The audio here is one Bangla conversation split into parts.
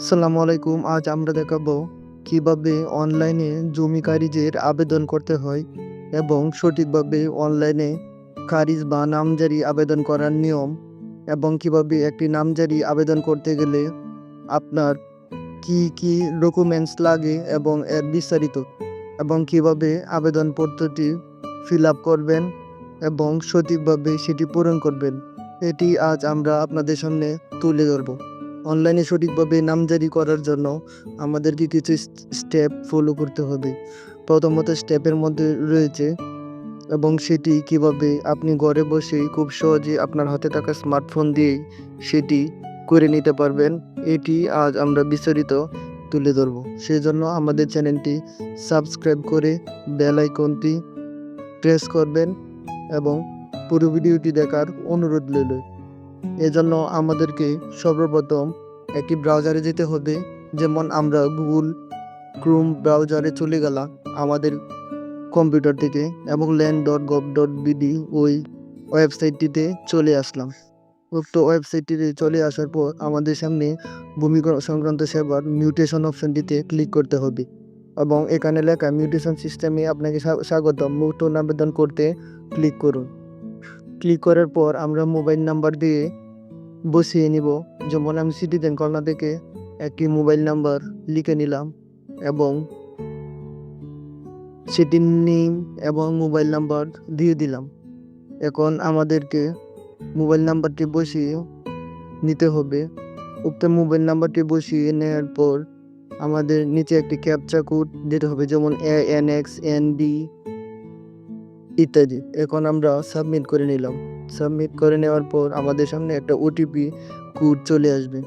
আসসালামু আলাইকুম, আজ আমরা দেখাবো কীভাবে অনলাইনে জমি কারিজের আবেদন করতে হয় এবং সঠিকভাবে অনলাইনে খারিজ বা নামজারি আবেদন করার নিয়ম এবং কীভাবে একটি নামজারি আবেদন করতে গেলে আপনার কি কি ডকুমেন্টস লাগে এবং এর বিস্তারিত এবং কীভাবে আবেদন পত্রটি ফিল আপ করবেন এবং সঠিকভাবে সেটি পূরণ করবেন, এটি আজ আমরা আপনাদের সামনে তুলে ধরবো। অনলাইনে সঠিকভাবে নামজারি করার জন্য আমাদেরকে কিছু স্টেপ ফলো করতে হবে। প্রথমত স্টেপের মধ্যে রয়েছে এবং সেটি কীভাবে আপনি ঘরে বসেই খুব সহজে আপনার হাতে থাকা স্মার্টফোন দিয়েই সেটি করে নিতে পারবেন। এটি আজ আমরা বিস্তারিত তুলে ধরবো। সেই জন্য আমাদের চ্যানেলটি সাবস্ক্রাইব করে বেল আইকনটি প্রেস করবেন এবং পুরো ভিডিওটি দেখার অনুরোধ রইল। এজন্য আমাদেরকে সর্বপ্রথম একটি ব্রাউজারে যেতে হবে। যেমন আমরা গুগল ক্রোম ব্রাউজারে চলে গেলাম আমাদের কম্পিউটার থেকে এবং land dot gov dot BD ওই ওয়েবসাইটটিতে চলে আসলাম। উক্ত ওয়েবসাইটটিতে চলে আসার পর আমাদের সামনে ভূমি সংক্রান্ত সেবার মিউটেশন অপশনটিতে ক্লিক করতে হবে এবং এখানে লেখা মিউটেশন সিস্টেমে আপনাকে স্বাগতম। মুক্ত আবেদন করতে ক্লিক করুন। ক্লিক করার পর আমরা মোবাইল নাম্বার দিয়ে বসিয়ে নিব। যেমন আমি সিটিজেন কর্নার থেকে একটি মোবাইল নাম্বার লিখে নিলাম এবং সেটির নেম এবং মোবাইল নাম্বার দিয়ে দিলাম। এখন আমাদেরকে মোবাইল নাম্বারটি বসিয়ে নিতে হবে। উক্ত মোবাইল নাম্বারটি বসিয়ে নেওয়ার পর আমাদের নিচে একটি ক্যাপচা কোড দিতে হবে। যেমন A N X N D ইত্যাদি। এখন আমরা সাবমিট করে নিলাম। সাবমিট করে নেওয়ার পর আমাদের সামনে একটা ওটিপি কোড চলে আসবে।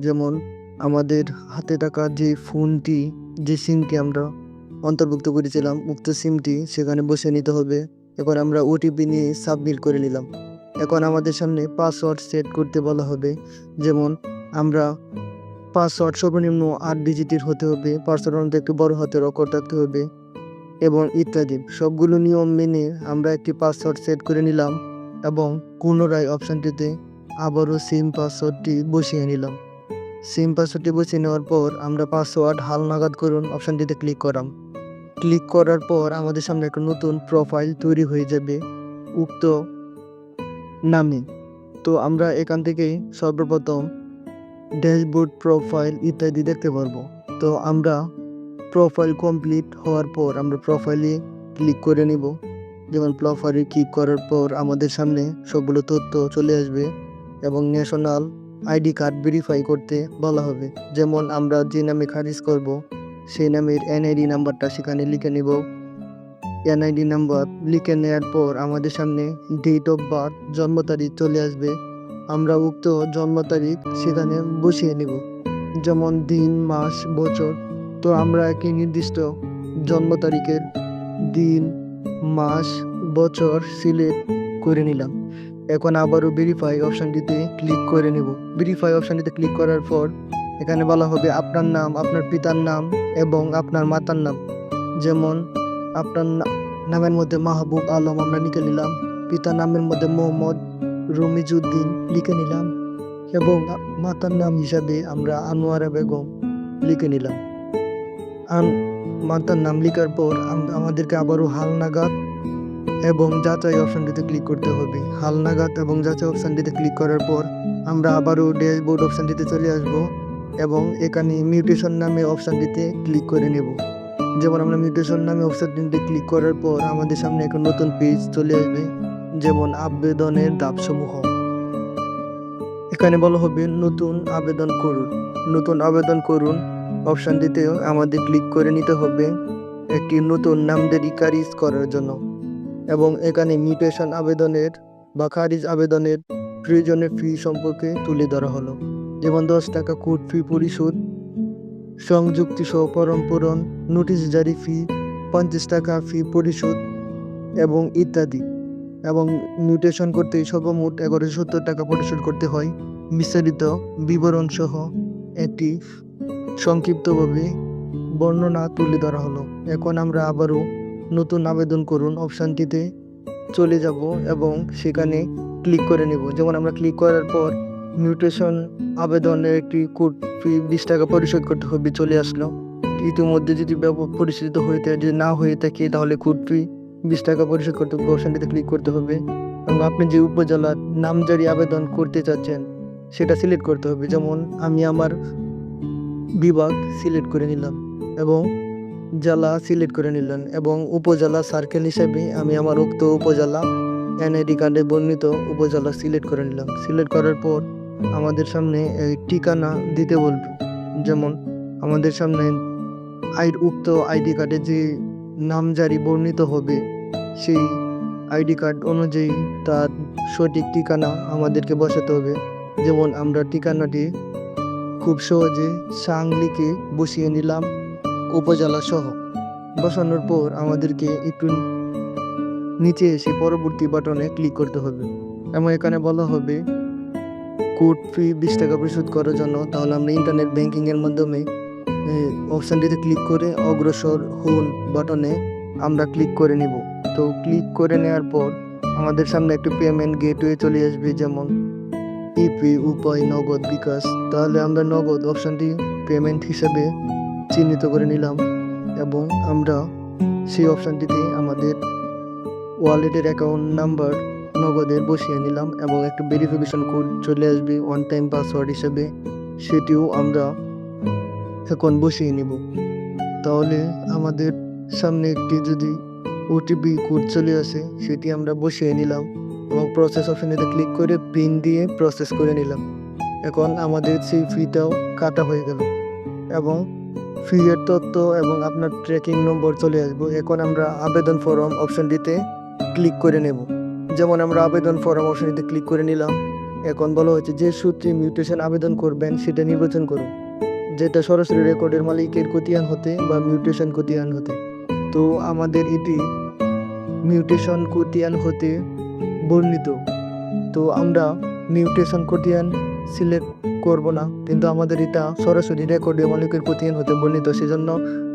যেমন আমাদের হাতে থাকা যে ফোনটি, যে সিমটি আমরা অন্তর্ভুক্ত করেছিলাম, উক্ত সিমটি সেখানে বসে নিতে হবে। এখন আমরা ওটিপি নিয়ে সাবমিট করে নিলাম। এখন আমাদের সামনে পাসওয়ার্ড সেট করতে বলা হবে। যেমন আমরা পাসওয়ার্ড সর্বনিম্ন আট ডিজিটের হতে হবে পাসওয়ার্ড অন্তত একটু বড় হাতের অক্ষর থাকতে হবে। এবং ইত্যাদি। সবগুলো নিয়ম মেনে আমরা একটি পাসওয়ার্ড সেট করে নিলাম এবং পুনরায় অপশানটিতে আবারও সিম পাসওয়ার্ডটি বসিয়ে নিলাম। সিম পাসওয়ার্ডটি বসিয়ে নেওয়ার পর আমরা পাসওয়ার্ড হাল নাগাদ করুন অপশানটিতে ক্লিক করাম। ক্লিক করার পর আমাদের সামনে একটা নতুন প্রোফাইল তৈরি হয়ে যাবে, উক্ত নামে। তো আমরা এখান থেকেই সর্বপ্রথম ড্যাশবোর্ড প্রোফাইল ইত্যাদি দেখতে পারব। তো আমরা প্রোফাইল কমপ্লিট হওয়ার পর আমরা প্রোফাইলে ক্লিক করে নিব। যেমন প্রোফাইলে ক্লিক করার পর আমাদের সামনে সবগুলো তথ্য চলে আসবে এবং ন্যাশনাল আইডি কার্ড ভেরিফাই করতে বলা হবে। যেমন আমরা যে নামে খারিজ করব, সেই নামের এনআইডি নাম্বারটা সেখানে লিখে নিব। এনআইডি নাম্বার লিখে নেওয়ার পর আমাদের সামনে ডেট অফ বার্থ জন্ম তারিখ চলে আসবে। আমরা উক্ত জন্ম তারিখ সেখানে বসিয়ে নিব। যেমন দিন, মাস, বছর। তো আমরা একটি নির্দিষ্ট জন্ম তারিখের দিন, মাস, বছর সিলেক্ট করে নিলাম। এখন আবারও ভেরিফাই অপশানটিতে ক্লিক করে নেব। ভেরিফাই অপশানটিতে ক্লিক করার পর এখানে বলা হবে আপনার নাম, আপনার পিতার নাম এবং আপনার মাতার নাম। যেমন আপনার নামের মধ্যে মাহবুব আলম আমরা লিখে নিলাম, পিতার নামের মধ্যে মোহাম্মদ রমিজুদ্দিন লিখে নিলাম এবং মাতার নাম হিসাবে আমরা আনোয়ারা বেগম লিখে নিলাম। মাতার নাম লেখার পর আমাদেরকে আবারও হালনাগাদ এবং যাচাই অপশানটিতে ক্লিক করতে হবে। হালনাগাদ এবং যাচাই অপশানটিতে ক্লিক করার পর আমরা আবারও ড্যাশবোর্ড অপশানটিতে চলে আসব এবং এখানে মিউটেশন নামে অপশানটিতে ক্লিক করে নেব। যেমন আমরা মিউটেশন নামে অপশানটিতে ক্লিক করার পর আমাদের সামনে একটা নতুন পেজ চলে আসবে, যেমন আবেদনের ধাপসমূহ। এখানে বলা হবে নতুন আবেদন করুন। নতুন আবেদন করুন। অপশানটিতে আমাদের ক্লিক করে নিতে হবে একটি নতুন নামজারি খারিজ করার জন্য। এবং এখানে মিউটেশন আবেদনের বা খারিজ আবেদনের প্রয়োজনের ফি সম্পর্কে তুলে ধরা হলো। যেমন দশ টাকা কোর্ট ফি পরিশোধ, সংযুক্তি সহ ফরম পূরণ নোটিশ জারি ফি পঞ্চাশ টাকা ফি পরিশোধ এবং ইত্যাদি। এবং মিউটেশন করতে সর্বমোট এগারোশো সত্তর টাকা পরিশোধ করতে হয়। বিস্তারিত বিবরণ সহ একটি সংক্ষিপ্তভাবে বর্ণনা তুলে ধরা হলো। এখন আমরা আবারও নতুন আবেদন করুন অপশানটিতে চলে যাব এবং সেখানে ক্লিক করে নেব। যেমন আমরা ক্লিক করার পর মিউটেশন আবেদনের একটি কোড ফি বিশ টাকা পরিশোধ করতে হবে চলে আসলো। ইতিমধ্যে যদি ব্যাপক হয়ে থাকে, যদি না হয়ে থাকে, তাহলে কোড ফি বিশ টাকা পরিশোধ করতে হবে। অপশানটিতে ক্লিক করতে হবে এবং আপনি যে উপজেলার নামজারি আবেদন করতে চাচ্ছেন, সেটা সিলেক্ট করতে হবে। যেমন আমি আমার বিভাগ সিলেক্ট করে নিলাম এবং জেলা সিলেক্ট করে নিলাম এবং উপজেলা সার্কেল হিসেবে আমি আমার উক্ত উপজেলা এনআইডি কার্ডে বর্ণিত উপজেলা সিলেক্ট করে নিলাম। সিলেক্ট করার পর আমাদের সামনে এই ঠিকানা দিতে বলবে। যেমন আমাদের সামনে আই উক্ত আইডি কার্ডে যে নামজারি বর্ণিত হবে, সেই আইডি কার্ড অনুযায়ী তার সঠিক ঠিকানা আমাদেরকে বসাতে হবে। যেমন আমরা ঠিকানাটি খুব সহজে সাংলিকে বসিয়ে নিলাম উপজেলা সহ। বসানোর পর আমাদেরকে একটু নিচে এসে পরবর্তী বাটনে ক্লিক করতে হবে। এবং এখানে বলা হবে কোড ফি বিশ টাকা পরিশোধ করার জন্য। তাহলে আমরা ইন্টারনেট ব্যাংকিংয়ের মাধ্যমে অপশানটিতে ক্লিক করে অগ্রসর হুন বাটনে আমরা ক্লিক করে নিব। তো ক্লিক করে নেওয়ার পর আমাদের সামনে একটি পেমেন্ট গেটওয়ে চলে আসবে, যেমন ইপি উপায় নগদ বিকাশ, তাহলে আমরা নগদ অপশানটি পেমেন্ট হিসেবে চিহ্নিত করে নিলাম এবং আমরা সেই অপশানটিতে আমাদের ওয়ালেটের অ্যাকাউন্ট নাম্বার নগদের বসিয়ে নিলাম এবং একটা ভেরিফিকেশন কোড চলে আসবে ওয়ান টাইম পাসওয়ার্ড হিসেবে। সেটিও আমরা এখন বসিয়ে নিব। তাহলে আমাদের সামনে একটি যদি ওটিপি কোড চলে আসে, সেটি আমরা বসিয়ে নিলাম। এবং প্রসেস অপশানেতে ক্লিক করে পিন দিয়ে প্রসেস করে নিলাম। এখন আমাদের সেই ফিটাও কাটা হয়ে গেল এবং ফি এর তথ্য এবং আপনার ট্র্যাকিং নম্বর চলে আসব। এখন আমরা আবেদন ফর্ম অপশানটিতে ক্লিক করে নেব। যেমন আমরা আবেদন ফর্ম অপশানটিতে ক্লিক করে নিলাম। এখন বলা হয়েছে যে সূত্রে মিউটেশন আবেদন করবেন, সেটা নির্বাচন করুন। যেটা সরাসরি রেকর্ডের মালিকের কতিয়ান হতে বা মিউটেশন কতিয়ান হতে। তো আমাদের এটি মিউটেশন কতিয়ান হতে বর্ণিত। তো আমরা মিউটেশন কতিয়ান সিলেক্ট করব না, কিন্তু আমাদের এটা সরাসরি রেকর্ডের মালিকের কতিয়ান হতে বর্ণিত, সেজন্য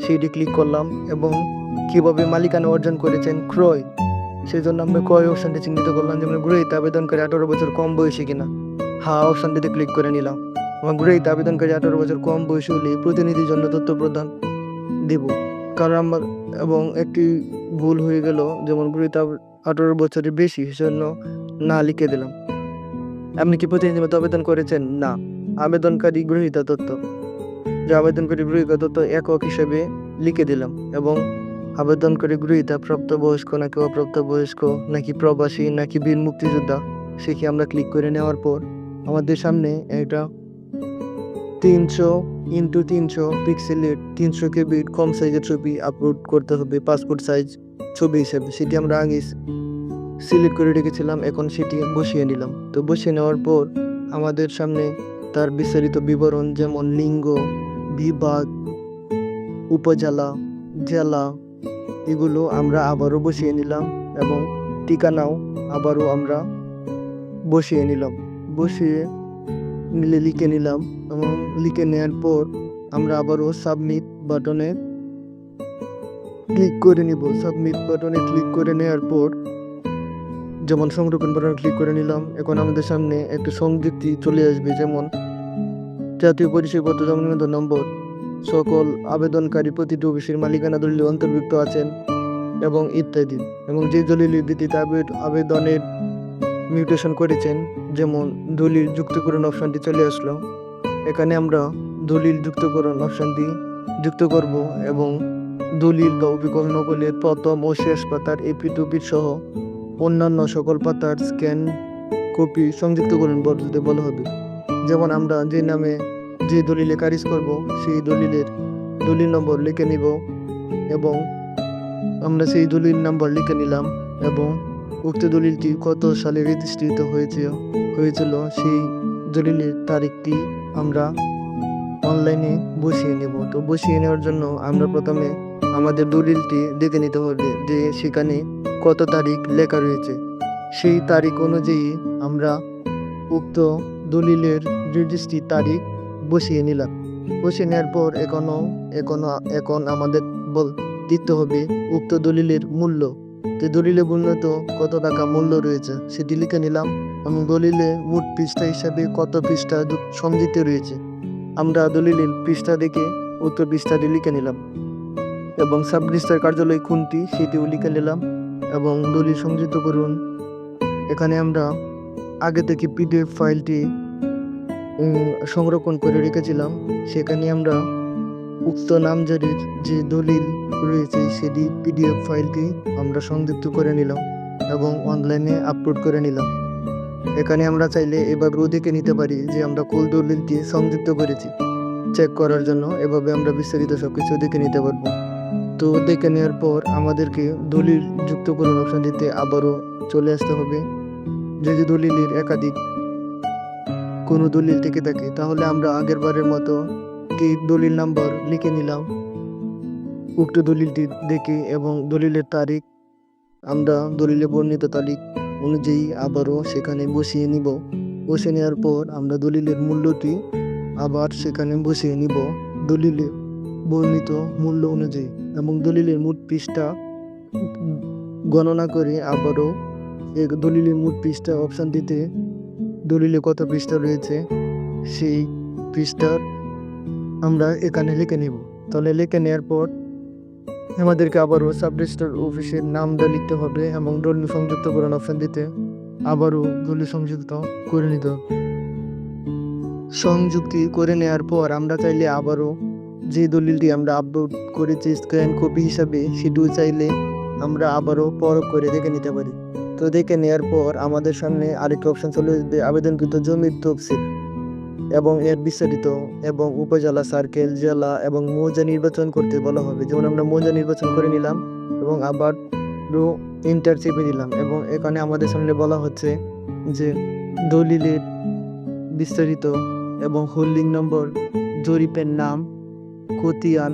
সেইটি ক্লিক করলাম এবং কীভাবে মালিকানা অর্জন করেছেন ক্রয় সেই জন্য আমরা ক্রয় অপশানটি চিহ্নিত করলাম, যেমন গ্রহিত আবেদনকারী আঠারো বছর কম বয়সী কিনা। হ্যাঁ অপশানটিতে ক্লিক করে নিলাম। এবং গ্রহিত আবেদনকারী আঠারো বছর কম বয়সী হলে প্রতিনিধির জন্য তথ্য প্রদান দেব। কারণ আমার এবং একটি ভুল হয়ে গেল, যেমন গ্রহিত আঠারো বছরের বেশি, সেজন্য না লিখে দিলাম। আপনি কি প্রতিনিধি মতো আবেদন করেছেন? না। আবেদনকারী গ্রহিতা তথ্য। যে আবেদনকারী গ্রহিতা তথ্য একক হিসেবে লিখে দিলাম এবং আবেদনকারী গ্রহিতা প্রাপ্তবয়স্ক নাকি অপ্রাপ্তবয়স্ক, নাকি প্রবাসী, নাকি বীর মুক্তিযোদ্ধা সেটি আমরা ক্লিক করে নেওয়ার পর আমাদের সামনে একটা তিনশো ইন্টু তিনশো পিক্সেলের তিনশো কেবির কম সাইজের ছবি আপলোড করতে হবে পাসপোর্ট সাইজ ছবি হিসেবে সেটি আমরা আগে সিলেক্ট করে রেখেছিলাম, এখন সেটি বসিয়ে নিলাম। তো বসিয়ে নেওয়ার পর আমাদের সামনে তার বিস্তারিত বিবরণ যেমন লিঙ্গ, বিভাগ, উপজেলা, জেলা, এগুলো আমরা আবারও বসিয়ে নিলাম এবং ঠিকানাও আবারও আমরা বসিয়ে নিলাম। বসিয়ে নিলে লিখে নিলাম এবং লিখে নেওয়ার পর আমরা আবারও সাবমিট বাটনে ক্লিক করে নিব সাবমিট বাটনে ক্লিক করে নেওয়ার পর যেমন সংরক্ষণ বাটনে ক্লিক করে নিলাম, এখন আমাদের সামনে একটা সংযুক্তি চলে আসবে, যেমন জাতীয় পরিচয়পত্র জমা নিবন্ধন নম্বর, সকল আবেদনকারী প্রতিটি অফিসের মালিকানা দলিলে অন্তর্ভুক্ত আছেন এবং ইত্যাদি। এবং যে দলিল ভিত্তিতে আবে- আবেদনের মিউটেশন করেছেন, যেমন দলিল যুক্তকরণ অপশনটি চলে আসলো, এখানে আমরা দলিল যুক্তকরণ অপশনটি যুক্ত করব এবং দলিল বা অভিকল নকলের প্রথম ও শেষ পাতার এপি টুপি সহ অন্যান্য সকল পাতার স্ক্যান কপি সংযুক্ত করুন বলতে বলা হবে। যেমন আমরা যে নামে যে দলিলে কারিজ করব, সেই দলিলের দলিল নম্বর লিখে নিব এবং আমরা সেই দলিল নাম্বার লিখে নিলাম এবং উক্ত দলিলটি কত সালে রেজিস্ট্রিত হয়েছে, হয়েছিল, সেই দলিলের তারিখটি আমরা অনলাইনে বসিয়ে নেব। তো বসিয়ে নেওয়ার জন্য আমরা প্রথমে আমাদের দলিলটি দেখে নিতে হবে যে সেখানে কত তারিখ লেখা রয়েছে। সেই তারিখ অনুযায়ী আমরা উক্ত দলিলের রেজিস্ট্রি তারিখ বসিয়ে নিলাম। বসিয়ে নেওয়ার পর এখনও এখনও, এখন আমাদের বল দিতে হবে উক্ত দলিলের মূল্য। তো দলিলে বর্ণিত কত টাকা মূল্য রয়েছে সেটি লিখে নিলাম এবং দলিলে মোট পৃষ্ঠা হিসাবে কত পৃষ্ঠা যুক- সংযুক্ত রয়েছে। আমরা দলিলের পৃষ্ঠা দেখে উত্তর পৃষ্ঠাটি লিখে নিলাম এবং সাব রেজিস্ট্রার কার্যালয় কোনটি সেটিও লিখে নিলাম এবং দলিল সংযুক্ত করুন। এখানে আমরা আগে থেকে পিডিএফ ফাইলটি সংরক্ষণ করে রেখেছিলাম। সেখানে আমরা উক্ত নামজারির যে দলিল রয়েছে সেটি পিডিএফ ফাইলটি আমরা সংযুক্ত করে নিলাম এবং অনলাইনে আপলোড করে নিলাম। এখানে আমরা চাইলে এভাবেও দেখে নিতে পারি যে আমরা কোন দলিলটি সংযুক্ত করেছি। চেক করার জন্য এভাবে আমরা বিস্তারিত সব কিছু দেখে নিতে পারব। তো দেখে নেওয়ার পর আমাদেরকে দলিল যুক্ত করুন অপশনটিতে আবারও চলে আসতে হবে। যদি দলিলের একাধিক কোনো দলিল থেকে থাকে, তাহলে আমরা আগের বারের মতো কি দলিল নাম্বার লিখে নিলাম। উক্ত দলিলটি দেখে এবং দলিলের তারিখ, আমরা দলিলে বর্ণিত তারিখ অনুযায়ী আবারও সেখানে বসিয়ে নিব। বসে নেওয়ার পর আমরা দলিলের মূল্যটি আবার সেখানে বসিয়ে নিব দলিলে বর্ণিত মূল্য অনুযায়ী এবং দলিলের মোট পৃষ্ঠা গণনা করে আবারও এক দলিলের মোট পৃষ্ঠা অপশানটিতে দলিলে কত পৃষ্ঠা রয়েছে সেই পৃষ্ঠার আমরা এখানে লিখে নিব। তাহলে লিখে নেওয়ার পর আমাদেরকে আবারও সাব রেজিস্ট্রার অফিসের নামটা লিখতে হবে এবং দলিল সংযুক্ত করার অপশান দিতে। আবারও দলিল সংযুক্ত করে নিতে। হবে সংযুক্তি করে নেওয়ার পর আমরা চাইলে আবারও যে দলিলটি আমরা আপলোড করেছি স্ক্যান কপি হিসাবে, সেটিও চাইলে আমরা আবারও পরখ করে দেখে নিতে পারি। তো দেখে নেওয়ার পর আমাদের সামনে আরেকটা অপশন চলে আসবে, আবেদনকৃত জমির তফসিল। এবং এর বিস্তারিত এবং উপজেলা সার্কেল, জেলা এবং মৌজা নির্বাচন করতে বলা হবে। যেমন আমরা মৌজা নির্বাচন করে নিলাম এবং আবার ইন্টার চেপে দিলাম এবং এখানে আমাদের সামনে বলা হচ্ছে যে দলিলের বিস্তারিত এবং হোল্ডিং নম্বর, জরিপের নাম, খতিয়ান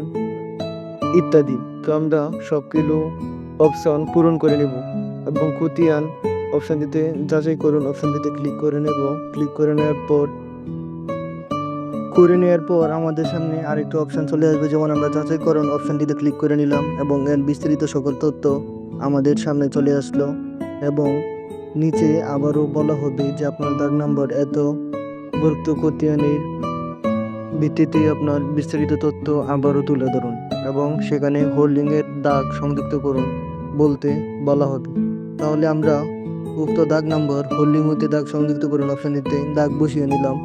ইত্যাদি। তো আমরা সবগুলো অপশন পূরণ করে নেব এবং খতিয়ান অপশনটিতে যাচাই করুন অপশান অপশনটিতে ক্লিক করে নেব। ক্লিক করে নেওয়ার পর করে নেওয়ার পর আমাদের সামনে আরেকটা অপশান চলে আসবে, যেমন আমরা যাচাই করুন অপশনটিতে ক্লিক করে নিলাম এবং এর বিস্তারিত সকল তথ্য আমাদের সামনে চলে আসলো এবং নিচে আবারও বলা হবে যে আপনার দাগ নাম্বার এত ভুক্ত খতিয়ানের ভিত্তিতে আপনার বিস্তারিত তথ্য আবারও তুলে ধরুন এবং সেখানে হোল্ডিংয়ের দাগ সংযুক্ত করুন বলতে বলা হবে। তাহলে আমরা উক্ত দাগ নম্বর হোল্ডিং হতে দাগ সংযুক্ত করুন অপশনটিতে দাগ বসিয়ে নিলাম।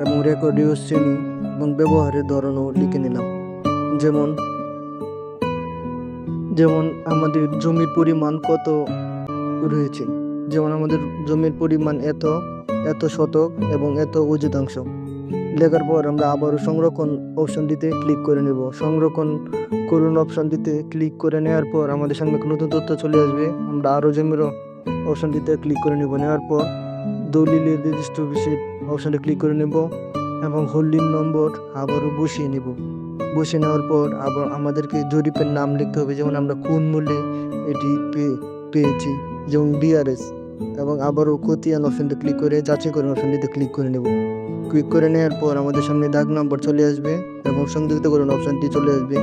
এবং রেকর্ডীয় শ্রেণি এবং ব্যবহারের ধরনও লিখে নিলাম। যেমন যেমন আমাদের জমির পরিমাণ কত রয়েছে? যেমন আমাদের জমির পরিমাণ এত এত শতক এবং এত উচিতাংশ লেখার পর আমরা আবারও সংরক্ষণ অপশনটিতে ক্লিক করে নেব। সংরক্ষণ করুন অপশনটিতে ক্লিক করে নেওয়ার পর আমাদের সামনে নতুন তথ্য চলে আসবে। আমরা আরও জমির অপশনটিতে ক্লিক করে নেব। নেওয়ার পর দলিলের রেজিস্ট্রি অফিসের অপশনটি ক্লিক করে নেব এবং হোল্ডিং নম্বর আবারও বসিয়ে নেব। বসিয়ে নেওয়ার পর আবার আমাদেরকে জরিপের নাম লিখতে হবে, যেমন আমরা কোন মূল্যে এটি পেয়ে পেয়েছি, যেমন বিআরএস এবং আবারও খতিয়ান অপশনটি ক্লিক করে যাচাই করে অপশনটিতে ক্লিক করে নেব। ক্লিক করে নেওয়ার পর আমাদের সামনে দাগ নম্বর চলে আসবে এবং সংযুক্ত করুন অপশনটি চলে আসবে।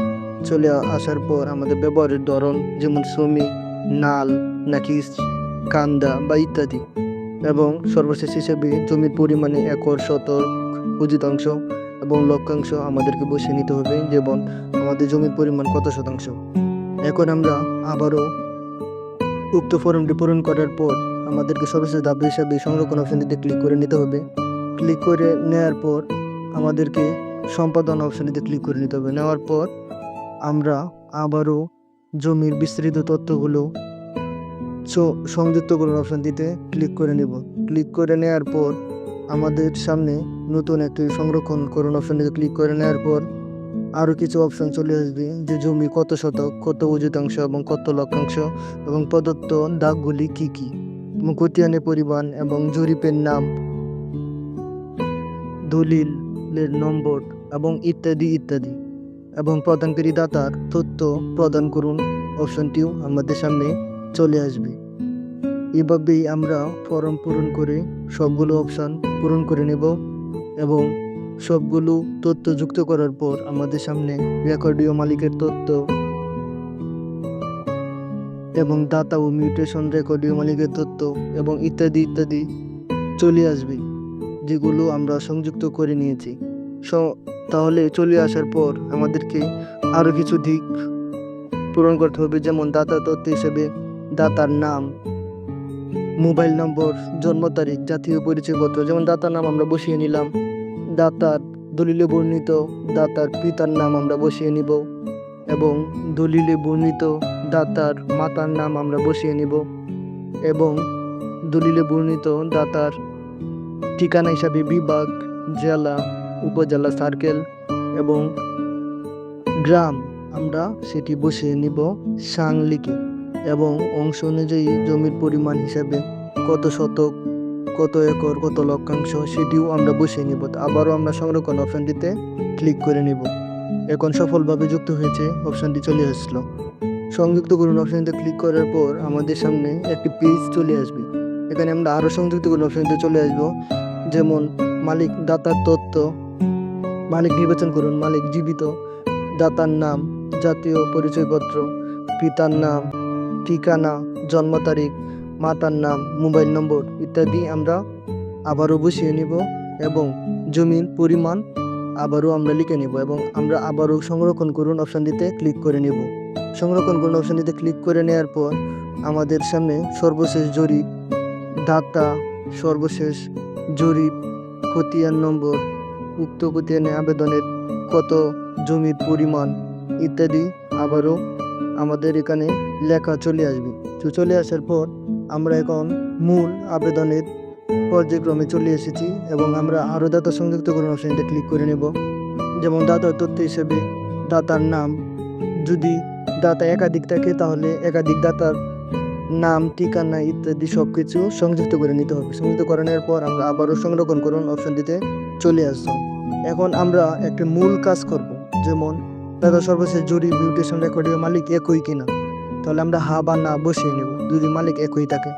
চলে আসার পর আমাদের ব্যবহারের ধরন, যেমন শ্রমিক, নাল, নাকি কান্দা বা ইত্যাদি। এবং সর্বশেষ হিসেবে জমির পরিমাণে একর, শতক, উচিতাংশ এবং লক্ষাংশ আমাদেরকে বসিয়ে নিতে হবে। যেমন, আমাদের জমির পরিমাণ কত শতাংশ? এখন আমরা আবারও উক্ত ফর্মটি পূরণ করার পর আমাদেরকে সর্বশেষ ধাপ হিসাবে সংরক্ষণ অপশনটিতে ক্লিক করে নিতে হবে। ক্লিক করে নেওয়ার পর আমাদেরকে সম্পাদন অপশনটিতে ক্লিক করে নিতে হবে। নেওয়ার পর আমরা আবারও জমির বিস্তৃত তথ্যগুলো স- সংযুক্ত করুন অপশনটিতে ক্লিক করে নেব। ক্লিক করে নেওয়ার পর আমাদের সামনে নতুন একটি সংরক্ষণ করুন অপশনটিতে ক্লিক করে নেওয়ার পর আরও কিছু অপশন চলে আসবে যে জমি কত শতক, কত উজিতাংশ এবং কত লক্ষাংশ এবং প্রদত্ত দাগগুলি কি কি, এবং খতিয়ানের পরিমাণ এবং জরিপের নাম, দলিলের নম্বর এবং ইত্যাদি ইত্যাদি। এবং প্রদানকারী দাতার তথ্য প্রদান করুন অপশনটিও আমাদের সামনে চলে আসবে। এভাবেই আমরা ফর্ম পূরণ করে সবগুলো অপশান পূরণ করে নেব এবং সবগুলো তথ্য যুক্ত করার পর আমাদের সামনে রেকর্ডীয় মালিকের তথ্য এবং দাতা ও মিউটেশন রেকর্ডীয় মালিকের তথ্য এবং ইত্যাদি ইত্যাদি চলে আসবে, যেগুলো আমরা সংযুক্ত করে নিয়েছি। তাহলে চলে আসার পর আমাদেরকে আরও কিছু দিক পূরণ করতে হবে, যেমন দাতা তথ্য হিসেবে দাতার নাম। মোবাইল নম্বর, জন্ম তারিখ, জাতীয় পরিচয়পত্র, যেমন দাতার নাম আমরা বসিয়ে নিলাম। দাতার দলিলে বর্ণিত, দাতার পিতার নাম আমরা বসিয়ে নিব। এবং দলিলে বর্ণিত, দাতার মাতার নাম আমরা বসিয়ে নিব। এবং দলিলে বর্ণিত, দাতার ঠিকানা হিসাবে বিভাগ, জেলা, উপজেলা সার্কেল এবং গ্রাম আমরা সেটি বসিয়ে নিব সাংলিকে। এবং অংশ অনুযায়ী জমির পরিমাণ হিসাবে কত শতক, কত একর, কত লক্ষাংশ সেটিও আমরা বসিয়ে নিব। আবারও আমরা সংরক্ষণ অপশনটিতে ক্লিক করে নিব। এখন সফলভাবে যুক্ত হয়েছে অপশনটি চলে আসলো। সংযুক্ত করুন অপশনটিতে ক্লিক করার পর আমাদের সামনে একটি পেজ চলে আসবে। এখানে আমরা আরও সংযুক্ত করুন অপশনটিতে চলে আসব। যেমন মালিক দাতার তথ্য মালিক নির্বাচন করুন, মালিক জীবিত, দাতার নাম, জাতীয় পরিচয়পত্র, পিতার নাম ঠিকানা, জন্ম তারিখ, মাতার নাম, মোবাইল নম্বর ইত্যাদি আমরা আবারও বসিয়ে নিব এবং জমির পরিমাণ আবারও আমরা লিখে নিব এবং আমরা আবারও সংরক্ষণ করুন অপশানটিতে ক্লিক করে নেব। সংরক্ষণ করুন অপশানটিতে ক্লিক করে নেওয়ার পর আমাদের সামনে সর্বশেষ জরিপ, দাতা, সর্বশেষ জরিপ, খতিয়ান নম্বর, উক্ত খতিয়ানে আবেদনের কত জমির পরিমাণ ইত্যাদি আবারও আমাদের এখানে লেখা চলে আসবে। তো চলে আসার পর আমরা এখন মূল আবেদনের পর্যায়ক্রমে চলে এসেছি এবং আমরা আরও দাতা সংযুক্ত করুন অপশানটা ক্লিক করে নেব। যেমন দাতার তথ্য হিসেবে দাতার নাম, যদি দাতা একাধিক থাকে তাহলে একাধিক দাতার নাম, ঠিকানা ইত্যাদি সব কিছু সংযুক্ত করে নিতে হবে। সংযুক্ত করে নেওয়ার পর আমরা আবারও সংরক্ষণ করুন অপশনটিতে চলে আসলাম এখন আমরা একটা মূল কাজ করব, যেমন দাদা সর্বশেষ জরি বিউটেশন রেকর্ডের মালিক একই কিনা, তাহলে আমরা হা বা না বসিয়ে নেব যদি মালিক একই থাকে।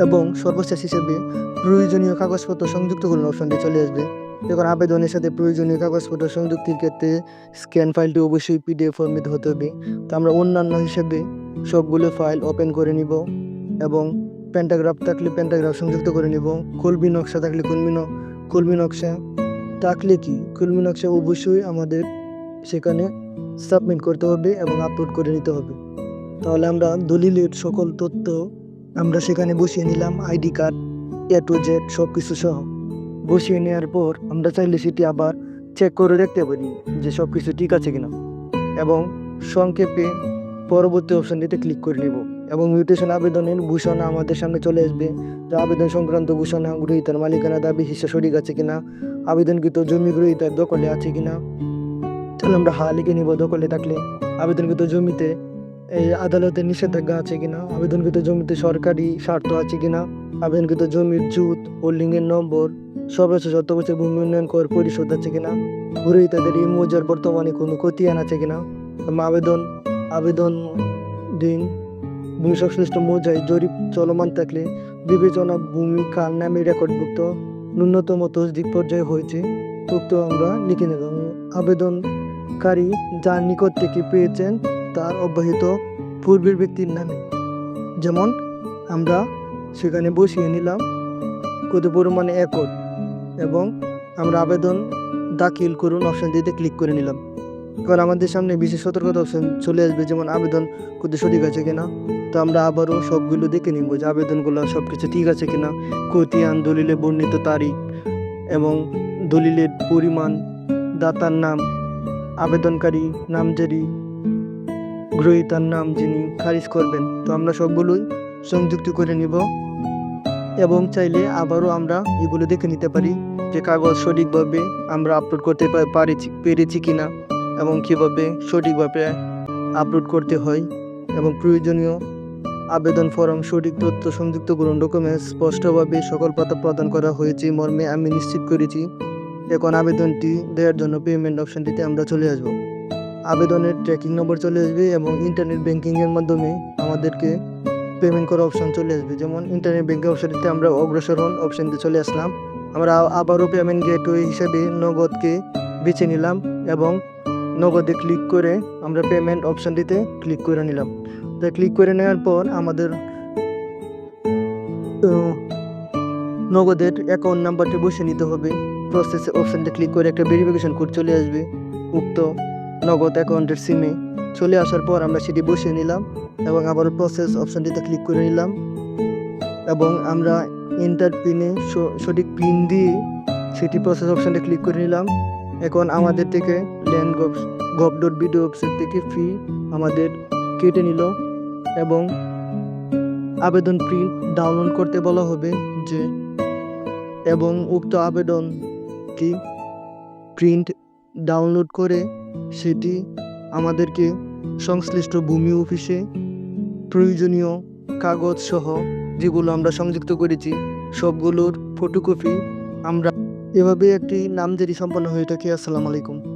এবং সর্বশেষ হিসেবে প্রয়োজনীয় কাগজপত্র সংযুক্ত করুন অপশনটি চলে আসবে। যখন আবেদনের সাথে প্রয়োজনীয় কাগজপত্র সংযুক্তির ক্ষেত্রে স্ক্যান ফাইলটি অবশ্যই পিডিএফ ফর্মেট হতে হবে। তো আমরা অন্যান্য হিসেবে সবগুলো ফাইল ওপেন করে নিব এবং প্যান্টাগ্রাফ থাকলে প্যান্টাগ্রাফ সংযুক্ত করে নিব, কলমি নকশা থাকলে কলমি কলমি নকশা। থাকলে কি? কলমি নকশা অবশ্যই আমাদের সেখানে সাবমিট করতে হবে এবং আপলোড করে নিতে হবে। তাহলে আমরা দলিলের সকল তথ্য আমরা সেখানে বসিয়ে নিলাম ID card A to Z সব কিছু সহ। বসিয়ে নেওয়ার পর আমরা চাইলে সেটি আবার চেক করে দেখতে পারি যে সব কিছু ঠিক আছে কিনা। এবং সংক্ষেপে পরবর্তী অপশনটিতে ক্লিক করে নিব। এবং মিউটেশন আবেদনের ঘোষণা আমাদের সামনে চলে আসবে। যে আবেদন সংক্রান্ত ঘোষণা, গ্রহীতার মালিকানা দাবি হিসা সঠিক আছে কিনা, আবেদনকৃত জমি, গ্রহীতার দখলে আছে কিনা তাহলে আমরা হা লিখে দখলে থাকলে আবেদনকৃত জমিতে এই আদালতের নিষেধাজ্ঞা আছে কিনা? আবেদনকৃত জমিতে সরকারি স্বার্থ আছে কিনা? আবেদনকৃত জমির জুত, হোল্ডিংয়ের নম্বর, সর্বোচ্চ যত বছর ভূমি উন্নয়ন কর পরিশোধ আছে কিনা? গ্রহীতাদের এই মৌজার বর্তমানে কোনো খতিয়ান আছে কিনা? আবেদন আবেদন দিন, ভূমি সংশ্লিষ্ট মৌজায় জরিপ চলমান থাকলে বিবেচনা ভূমি কার নামে রেকর্ডভুক্ত ন্যূনতম তসদিক পর্যায়ে হয়েছে। উক্ত আমরা লিখে নেব। আবেদনকারী যার নিকট থেকে পেয়েছেন তার অব্যাহত পূর্বের ব্যক্তির নামে। যেমন, আমরা সেখানে বসিয়ে নিলাম, কত পরিমাণে একর, এবং আমরা আবেদন দাখিল করুন অপশানটিতে ক্লিক করে নিলাম। এবার আমাদের সামনে বিশেষ সতর্কতা অপশান চলে আসবে, যেমন আবেদন করতে সঠিক আছে কিনা। তো আমরা আবারও সবগুলো দেখে নিব যে আবেদনগুলো সব কিছু ঠিক আছে কিনা। খতিয়ান দলিলে বর্ণিত তারিখ এবং দলিলের পরিমাণ, দাতার নাম আবেদনকারী, নামজারি, গ্রহীতার নাম যিনি খারিজ করবেন, তো আমরা সবগুলোই সংযুক্ত করে নিব এবং চাইলে আবারও আমরা এগুলো দেখে নিতে পারি যে কাগজ সঠিকভাবে আমরা আপলোড করতে পারেছি, পেরেছি কিনা এবং কীভাবে সঠিকভাবে আপলোড করতে হয় এবং প্রয়োজনীয় আবেদন ফর্ম, সঠিক তথ্য, সংযুক্ত করুন ডকুমেন্টস স্পষ্টভাবে সকল পাতা প্রদান করা হয়েছে, মর্মে আমি নিশ্চিত করেছি। এখন আবেদনটি দেওয়ার জন্য পেমেন্ট অপশানটিতে আমরা চলে আসব। আবেদনের ট্র্যাকিং নম্বর চলে আসবে এবং ইন্টারনেট ব্যাঙ্কিংয়ের মাধ্যমে আমাদেরকে পেমেন্ট করার অপশান চলে আসবে। যেমন ইন্টারনেট ব্যাঙ্কিং অপশানটিতে আমরা অগ্রসর হন অপশানটি চলে আসলাম। আমরা আবারও পেমেন্ট গেটওয়ে হিসাবে নগদকে বেছে নিলাম এবং নগদে ক্লিক করে আমরা পেমেন্ট অপশানটিতে ক্লিক করে নিলাম। তা ক্লিক করে নেওয়ার পর আমাদের নগদের অ্যাকাউন্ট নাম্বারটি বসে নিতে হবে। প্রসেস অপশানটা ক্লিক করে একটা ভেরিফিকেশন কোড চলে আসবে। উক্ত নগদ অ্যাকাউন্টের সিমে চলে আসার পর আমরা সেটি বসিয়ে নিলাম এবং আবার প্রসেস অপশানটিতে ক্লিক করে নিলাম। এবং আমরা এন্টার পিনে সঠিক পিন দিয়ে সেটি প্রসেস অপশানটা ক্লিক করে নিলাম। এখন আমাদের থেকে ল্যান্ড গভ গভ ডট বিডিও ওয়েবসাইট থেকে ফি আমাদের কেটে নিল এবং আবেদন প্রিন্ট ডাউনলোড করতে বলা হবে যে, এবং উক্ত আবেদনটি প্রিন্ট ডাউনলোড করে সেটি আমাদেরকে সংশ্লিষ্ট ভূমি অফিসে প্রয়োজনীয় কাগজ সহ যেগুলো আমরা সংযুক্ত করেছি, সবগুলোর ফটোকপি আমরা এভাবে একটি নামজারি সম্পন্ন হয়ে থাকি। আসসালামু আলাইকুম।